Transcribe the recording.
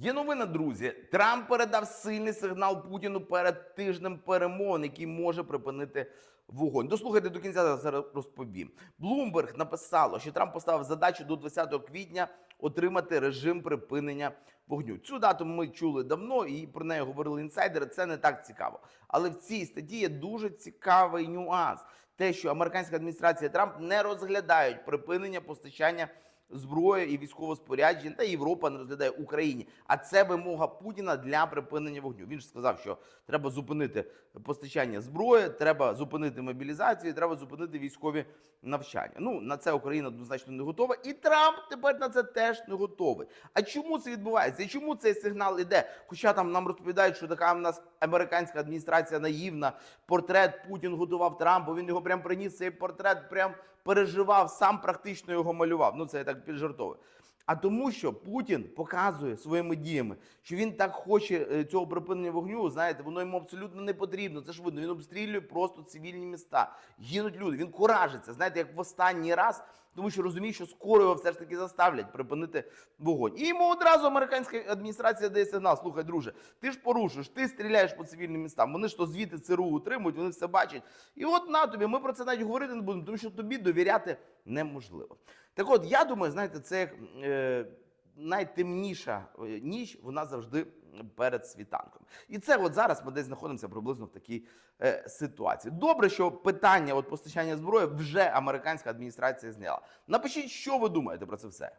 Є новина, друзі. Трамп передав сильний сигнал Путіну перед тижнем перемовин, який може припинити вогонь. Дослухайте до кінця зараз розповім. Блумберг написало, що Трамп поставив задачу до 20 квітня отримати режим припинення вогню. Цю дату ми чули давно і про неї говорили інсайдери. Це не так цікаво. Але в цій статті є дуже цікавий нюанс: те, що американська адміністрація Трамп не розглядають припинення постачання зброї і військового спорядження, та Європа не розглядає Україні. А це вимога Путіна для припинення вогню. Він ж сказав, що треба зупинити постачання зброї, треба зупинити мобілізацію, треба зупинити військові навчання. Ну на це Україна однозначно не готова, і Трамп тепер на це теж не готовий. А чому це відбувається? Чому цей сигнал іде? Хоча там нам розповідають, що така в нас американська адміністрація наївна. Портрет Путін готував Трампу. Він його прям приніс. Цей портрет прям переживав, сам практично його малював. Ну це я так піджартовую. А тому, що Путін показує своїми діями, що він так хоче е, цього припинення вогню. Знаєте, воно йому абсолютно не потрібно. Це ж видно. Він обстрілює просто цивільні міста. Гинуть люди. Він куражиться. Знаєте, як в останній раз, тому що розуміє, що скоро його все ж таки заставлять припинити вогонь. І йому одразу американська адміністрація дає сигнал: слухай, друже, ти ж порушиш, ти стріляєш по цивільним містам. Вони ж то звідти ЦРУ утримують, вони все бачать. І от на тобі, ми про це навіть говорити не будемо, тому що тобі довіряти неможливо. Так от, я думаю, знаєте, це як е, найтемніша е, ніч, вона завжди перед світанком. І це от зараз ми десь знаходимося приблизно в такій е, ситуації. Добре, що питання от постачання зброї вже американська адміністрація зняла. Напишіть, що ви думаєте про це все.